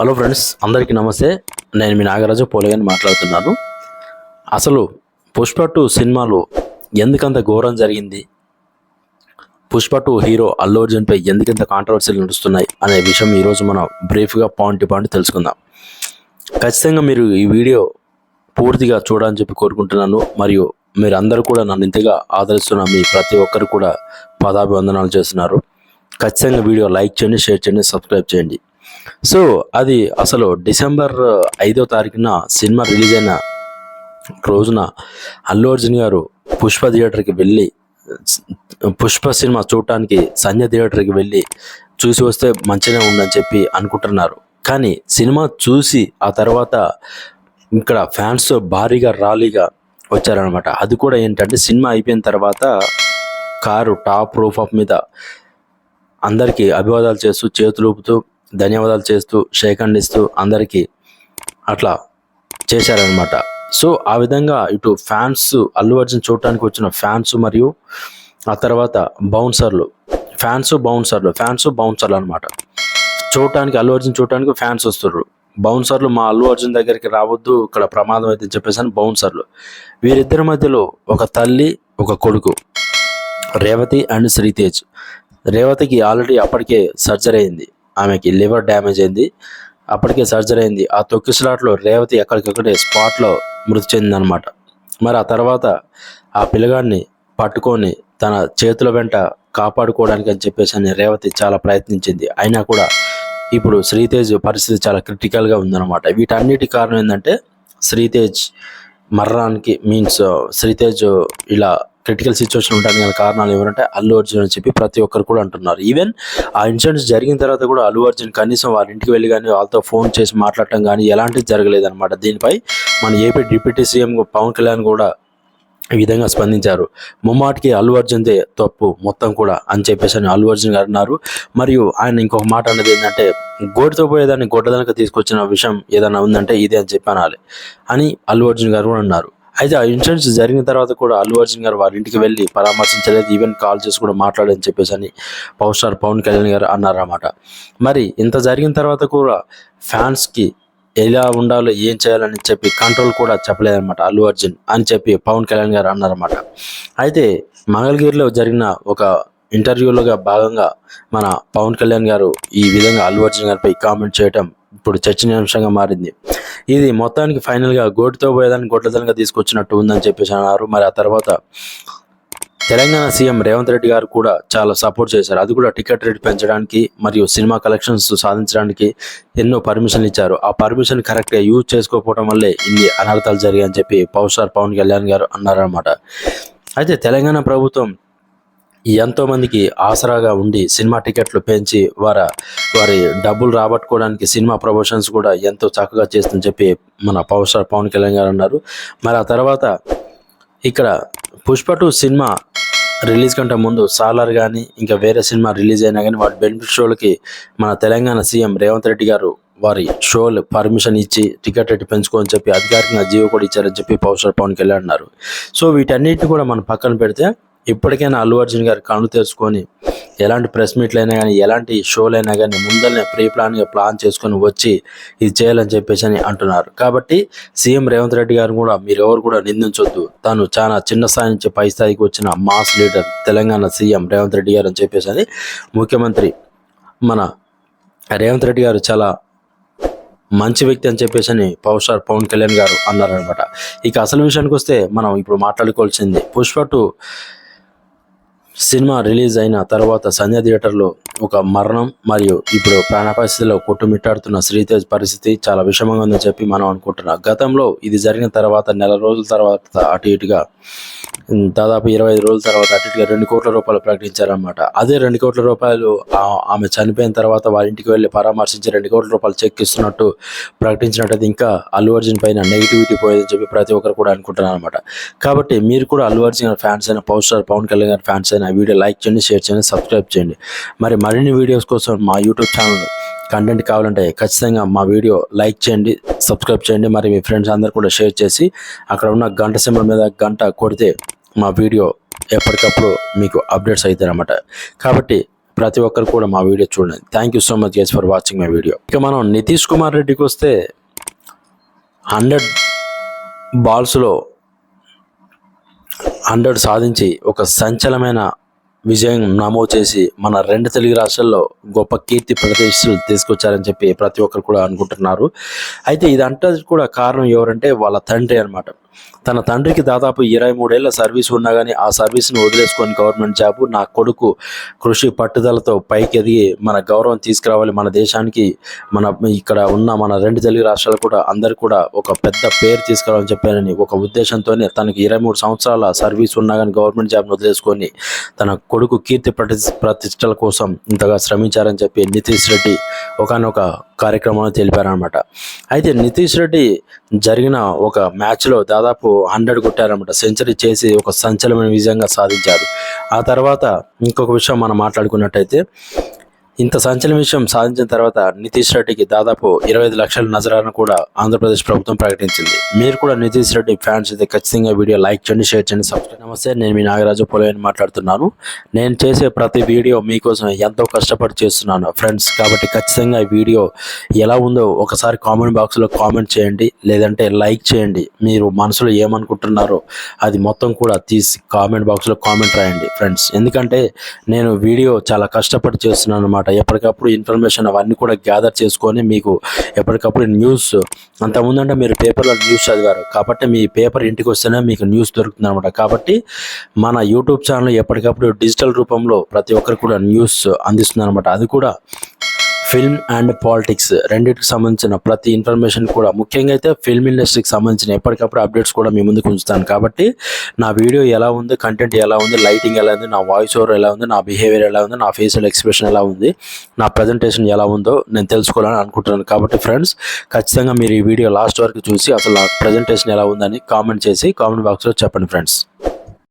Hello friends అందరికీ నమస్తే. నేను మీ నాగరాజు పోలేగాని మాట్లాడుతున్నాను. అసలు పుష్ప టూ సినిమాలో ఎందుకంత ఘోరం జరిగింది? పుష్ప టూ హీరో అల్లు అర్జున్పై ఎందుకంత కాంట్రవర్సీలు నడుస్తున్నాయి అనే విషయం ఈరోజు మనం బ్రీఫ్గా పాయింట్ టు పాయింట్ తెలుసుకుందాం. ఖచ్చితంగా మీరు ఈ వీడియో పూర్తిగా చూడాలని చెప్పి కోరుకుంటున్నాను. మరియు మీరు అందరూ కూడా నన్ను ఇంతగా ఆదరిస్తున్న మీ ప్రతి ఒక్కరు కూడా పదాభివందనాలు చేస్తున్నారు. ఖచ్చితంగా వీడియో లైక్ చేయండి షేర్ చేయండి సబ్స్క్రైబ్ చేయండి. సో అది అసలు డిసెంబర్ ఐదో తారీఖున సినిమా రిలీజ్ అయిన రోజున అల్లు అర్జున్ గారు పుష్ప థియేటర్కి వెళ్ళి పుష్ప సినిమా చూడటానికి సంజయ్ థియేటర్కి వెళ్ళి చూసి వస్తే మంచిగా ఉందని చెప్పి అనుకుంటున్నారు. కానీ సినిమా చూసి ఆ తర్వాత ఇక్కడ ఫ్యాన్స్ భారీగా ర్యాలీగా వచ్చారనమాట అది కూడా ఏంటంటే సినిమా అయిపోయిన తర్వాత కారు టాప్ రూఫ్ ఆఫ్ మీద అందరికీ అభివాదాలు చేస్తూ చేతులు ఊపుతూ ధన్యవాదాలు చేస్తూ షేక్ ఇస్తూ అందరికీ అట్లా చేశారనమాట సో ఆ విధంగా ఇటు ఫ్యాన్స్ అల్లు అర్జున్ చూడటానికి వచ్చిన ఫ్యాన్స్ మరియు ఆ తర్వాత బౌన్సర్లు ఫ్యాన్స్ బౌన్సర్లు ఫ్యాన్స్ బౌన్సర్లు అనమాట చూడటానికి అల్లు అర్జున్ చూడటానికి ఫ్యాన్స్ వస్తున్నారు బౌన్సర్లు మా అల్లు అర్జున్ దగ్గరికి రావద్దు ఇక్కడ ప్రమాదం అయితే చెప్పేసి అని బౌన్సర్లు. వీరిద్దరి మధ్యలో ఒక తల్లి ఒక కొడుకు రేవతి అండ్ శ్రీతేజ్. రేవతికి ఆల్రెడీ అప్పటికే సర్జరీ అయింది. ఆమెకి లివర్ డ్యామేజ్ అయింది. అప్పటికే సర్జరీ అయింది. ఆ తొక్కిసలాట్లో రేవతి ఎక్కడికక్కడే స్పాట్లో మృతి చెందిందనమాట మరి ఆ తర్వాత ఆ పిల్లగాడిని పట్టుకొని తన చేతుల వెంట కాపాడుకోవడానికి అని చెప్పేసి అని రేవతి చాలా ప్రయత్నించింది. అయినా కూడా ఇప్పుడు శ్రీతేజ్ పరిస్థితి చాలా క్రిటికల్గా ఉందన్నమాట. వీటన్నిటి కారణం ఏంటంటే శ్రీతేజ్ మరణానికి మీన్స్ శ్రీతేజ్ ఇలా క్రిటికల్ సిచ్యువేషన్ ఉండడానికి గల కారణాలు ఎవరంటే అల్లు అర్జున్ అని చెప్పి ప్రతి ఒక్కరు కూడా అంటున్నారు. ఈవెన్ ఆ ఇన్సిడెంట్స్ జరిగిన తర్వాత కూడా అల్లు అర్జున్ కనీసం వాళ్ళ ఇంటికి వెళ్ళి కానీ వాళ్ళతో ఫోన్ చేసి మాట్లాడటం కానీ ఎలాంటిది జరగలేదన్నమాట. దీనిపై మన AP deputy CM Pawan Kalyan కూడా ఈ విధంగా స్పందించారు. ముమ్మాటికి అల్లు అర్జున్దే తప్పు మొత్తం కూడా అని చెప్పేసి అని అల్లు అర్జున్ గారు అన్నారు. మరియు ఆయన ఇంకొక మాట అన్నది ఏంటంటే గోటితో పోయేదాన్ని గొడ్డదనక తీసుకొచ్చిన విషయం ఏదైనా ఉందంటే ఇదే అని చెప్పి అనాలి అని అల్లు అర్జున్ గారు కూడా అన్నారు. అయితే ఆ ఇన్సిడెంట్స్ జరిగిన తర్వాత కూడా అల్లు అర్జున్ గారు వాళ్ళ ఇంటికి వెళ్ళి పరామర్శించలేదు. ఈవెన్ కాల్ చేసి కూడా మాట్లాడని చెప్పేసి అని పవర్ స్టార్ పవన్ కళ్యాణ్ గారు అన్నారన్నమాట. మరి ఇంత జరిగిన తర్వాత కూడా ఫ్యాన్స్కి ఎలా ఉండాలో ఏం చేయాలని చెప్పి కంట్రోల్ కూడా చెప్పలేదన్నమాట అల్లు అర్జున్ అని చెప్పి పవన్ కళ్యాణ్ గారు అన్నారన్నమాట. అయితే మంగళగిరిలో జరిగిన ఒక ఇంటర్వ్యూలోగా భాగంగా మన పవన్ కళ్యాణ్ గారు ఈ విధంగా అల్లు అర్జున్ గారిపై కామెంట్ చేయటం ఇప్పుడు చర్చనీయాంశంగా మారింది. ఇది మొత్తానికి ఫైనల్గా గోటుతో పోయేదాన్ని గొడ్లదనంగా తీసుకొచ్చినట్టు ఉందని చెప్పేసి అన్నారు. మరి ఆ తర్వాత తెలంగాణ సీఎం రేవంత్ రెడ్డి గారు కూడా చాలా సపోర్ట్ చేశారు. అది కూడా టికెట్ రేట్ పెంచడానికి మరియు సినిమా కలెక్షన్స్ సాధించడానికి ఎన్నో పర్మిషన్లు ఇచ్చారు. ఆ పర్మిషన్ కరెక్ట్గా యూజ్ చేసుకోకపోవడం వల్లే ఇన్ని అనర్థాలు జరిగాయని చెప్పి పవర్ స్టార్ పవన్ కళ్యాణ్ గారు అన్నారన్నమాట. అయితే తెలంగాణ ప్రభుత్వం ఎంతో మందికి ఆసరాగా ఉండి సినిమా టికెట్లు పెంచి వారి వారి డబ్బులు రాబట్టుకోవడానికి సినిమా ప్రమోషన్స్ కూడా ఎంతో చక్కగా చేస్తుందని చెప్పి మన పవర్ స్టార్ పవన్ కళ్యాణ్ గారు అన్నారు. మరి ఆ తర్వాత ఇక్కడ పుష్ప టూ సినిమా రిలీజ్ కంటే ముందు సాలార్ కానీ ఇంకా వేరే సినిమా రిలీజ్ అయినా కానీ వాటి బెనిఫిట్ షోలకి మన తెలంగాణ సీఎం రేవంత్ రెడ్డి గారు వారి షోలు పర్మిషన్ ఇచ్చి టికెట్ రేటు పెంచుకోని చెప్పి అధికారికంగా జీవో కూడా ఇచ్చారని చెప్పి పవర్ స్టార్ పవన్ కళ్యాణ్ అన్నారు. సో వీటన్నిటిని కూడా మనం పక్కన పెడితే ఇప్పటికైనా అల్లు అర్జున్ గారు కళ్ళు తెరుచుకొని ఎలాంటి ప్రెస్ మీట్లు అయినా కానీ ఎలాంటి షోలు అయినా కానీ ముందరనే ప్రీ ప్లాన్గా ప్లాన్ చేసుకొని వచ్చి ఇది చేయాలని చెప్పేసి అని అంటున్నారు. కాబట్టి సీఎం రేవంత్ రెడ్డి గారు కూడా మీరు ఎవరు కూడా నిందించొద్దు. తను చాలా చిన్న స్థాయి నుంచి పై స్థాయికి వచ్చిన mass leader Telangana CM Revanth Reddy garu అని చెప్పేసి అని ముఖ్యమంత్రి మన రేవంత్ రెడ్డి గారు చాలా మంచి వ్యక్తి అని చెప్పేసి అని పవర్ స్టార్ పవన్ కళ్యాణ్ గారు అన్నారనమాట ఇక అసలు విషయానికి వస్తే మనం ఇప్పుడు మాట్లాడుకోవాల్సింది పుష్ప టూ సినిమా రిలీజ్ అయిన తర్వాత సంధ్య థియేటర్లో ఒక మరణం మరియు ఇప్పుడు ప్రాణ పరిస్థితిలో కొట్టుమిట్టాడుతున్న శ్రీతేజ్ పరిస్థితి చాలా విషమంగా ఉందని చెప్పి మనం అనుకుంటున్నాం. గతంలో ఇది జరిగిన తర్వాత నెల రోజుల తర్వాత అటు ఇటుగా దాదాపు ఇరవై ఐదు రోజుల తర్వాత అటు ఇటుగా రెండు కోట్ల రూపాయలు ప్రకటించారనమాట అదే రెండు కోట్ల రూపాయలు ఆమె చనిపోయిన తర్వాత వాళ్ళ ఇంటికి వెళ్ళి పరామర్శించి రెండు కోట్ల రూపాయలు చెక్ ఇస్తున్నట్టు ప్రకటించినట్టయితే ఇంకా అల్లు అర్జున్ పైన నెగిటివిటీ పోయేదని చెప్పి ప్రతి ఒక్కరు కూడా అనుకుంటున్నారు అనమాట కాబట్టి మీరు కూడా అల్లు అర్జున్ గారి ఫ్యాన్స్ అయిన పవర్ స్టార్ పవన్ కళ్యాణ్ గారి ఫ్యాన్స్ అయిన వీడియో లైక్ చేయండి షేర్ చేయండి సబ్స్క్రైబ్ చేయండి. మరి మరిన్ని వీడియోస్ కోసం మా యూట్యూబ్ ఛానల్ కంటెంట్ కావాలంటే ఖచ్చితంగా మా వీడియో లైక్ చేయండి సబ్స్క్రైబ్ చేయండి. మరి మీ ఫ్రెండ్స్ అందరు కూడా షేర్ చేసి అక్కడ ఉన్న గంట సింబల్ మీద గంట కొడితే మా వీడియో ఎప్పటికప్పుడు మీకు అప్డేట్స్ అవుతాయి కాబట్టి ప్రతి ఒక్కరు కూడా మా వీడియో చూడండి. Thank you so much guys for watching my video ఇక మనం నితీష్ కుమార్ రెడ్డికి వస్తే హండ్రెడ్ బాల్స్లో హండ్రెడ్ సాధించి ఒక సంచలమైన విజయం నమోదు చేసి మన రెండు తెలుగు రాష్ట్రాల్లో గొప్ప కీర్తి ప్రతిష్టలు తీసుకొచ్చారని చెప్పి ప్రతి ఒక్కరు కూడా అనుకుంటున్నారు. అయితే ఇదంతా కూడా కారణం ఎవరంటే వాళ్ళ తండ్రి అనమాట తన తండ్రికి దాదాపు ఇరవై మూడేళ్ళ సర్వీస్ ఉన్నా కానీ ఆ సర్వీస్ని వదిలేసుకొని గవర్నమెంట్ జాబ్ నా కొడుకు కృషి పట్టుదలతో పైకి ఎదిగి మన గౌరవం తీసుకురావాలి మన దేశానికి మన ఇక్కడ ఉన్న మన రెండు తెలుగు రాష్ట్రాలు కూడా అందరు కూడా ఒక పెద్ద పేరు తీసుకురావాలని చెప్పానని ఒక ఉద్దేశంతోనే తనకి ఇరవై మూడు సంవత్సరాల సర్వీస్ ఉన్నా కానీ గవర్నమెంట్ జాబ్ను వదిలేసుకొని తన కొడుకు కీర్తి ప్రతి ప్రతిష్టల కోసం ఇంతగా శ్రమించారని చెప్పి నితీష్ రెడ్డి ఒకనొక కార్యక్రమంలో తెలిపారనమాట అయితే నితీష్ రెడ్డి జరిగిన ఒక మ్యాచ్లో దాదాపు దాదాపు హండ్రెడ్ కొట్టారనమాట సెంచరీ చేసి ఒక సంచలనమైన విజయంగా సాధించారు. ఆ తర్వాత ఇంకొక విషయం మనం మాట్లాడుకున్నట్టయితే ఇంత సంచలన విషయం సాధించిన తర్వాత నితీష్ రెడ్డికి దాదాపు ఇరవై ఐదు లక్షల నజరాలను కూడా ఆంధ్రప్రదేశ్ ప్రభుత్వం ప్రకటించింది. మీరు కూడా నితీష్ రెడ్డి ఫ్యాన్స్ అయితే ఖచ్చితంగా వీడియో లైక్ చేయండి షేర్ చేయండి సబ్స్క్రైబ్. నమస్తే నేను మీ నాగరాజు పొలవేని మాట్లాడుతున్నాను. నేను చేసే ప్రతి వీడియో మీకోసం ఎంతో కష్టపడి చేస్తున్నాను ఫ్రెండ్స్. కాబట్టి ఖచ్చితంగా ఈ వీడియో ఎలా ఉందో ఒకసారి కామెంట్ బాక్స్లో కామెంట్ చేయండి లేదంటే లైక్ చేయండి. మీరు మనసులో ఏమనుకుంటున్నారో అది మొత్తం కూడా తీసి కామెంట్ బాక్స్లో కామెంట్ రాయండి ఫ్రెండ్స్. ఎందుకంటే నేను వీడియో చాలా కష్టపడి చేస్తున్నాను అనమాట ఎప్పటికప్పుడు ఇన్ఫర్మేషన్ అవన్నీ కూడా గ్యాదర్ చేసుకొని మీకు ఎప్పటికప్పుడు న్యూస్ అంతకుముందంటే మీరు పేపర్లో న్యూస్ చదివారు. కాబట్టి మీ పేపర్ ఇంటికి వస్తేనే మీకు న్యూస్ దొరుకుతుంది అనమాట కాబట్టి మన యూట్యూబ్ ఛానల్ ఎప్పటికప్పుడు డిజిటల్ రూపంలో ప్రతి ఒక్కరు కూడా న్యూస్ అందిస్తుంది అనమాట అది కూడా ఫిల్మ్ అండ్ పాలిటిక్స్ రెండింటికి సంబంధించిన ప్రతి ఇన్ఫర్మేషన్ కూడా ముఖ్యంగా అయితే ఫిల్మ్ ఇండస్ట్రీకి సంబంధించిన ఎప్పటికప్పుడు అప్డేట్స్ కూడా మీ ముందుకు ఉంచుతాను. కాబట్టి నా వీడియో ఎలా ఉంది కంటెంట్ ఎలా ఉంది లైటింగ్ ఎలా ఉంది నా వాయిస్ ఓవర్ ఎలా ఉంది నా బిహేవియర్ ఎలా ఉంది నా ఫేషియల్ ఎక్స్ప్రెషన్ ఎలా ఉంది నా ప్రజెంటేషన్ ఎలా ఉందో నేను తెలుసుకోవాలని అనుకుంటున్నాను. కాబట్టి ఫ్రెండ్స్ ఖచ్చితంగా మీరు ఈ వీడియో లాస్ట్ వరకు చూసి అసలు నా ప్రజెంటేషన్ ఎలా ఉందని కామెంట్ చేసి కామెంట్ బాక్స్లో చెప్పండి ఫ్రెండ్స్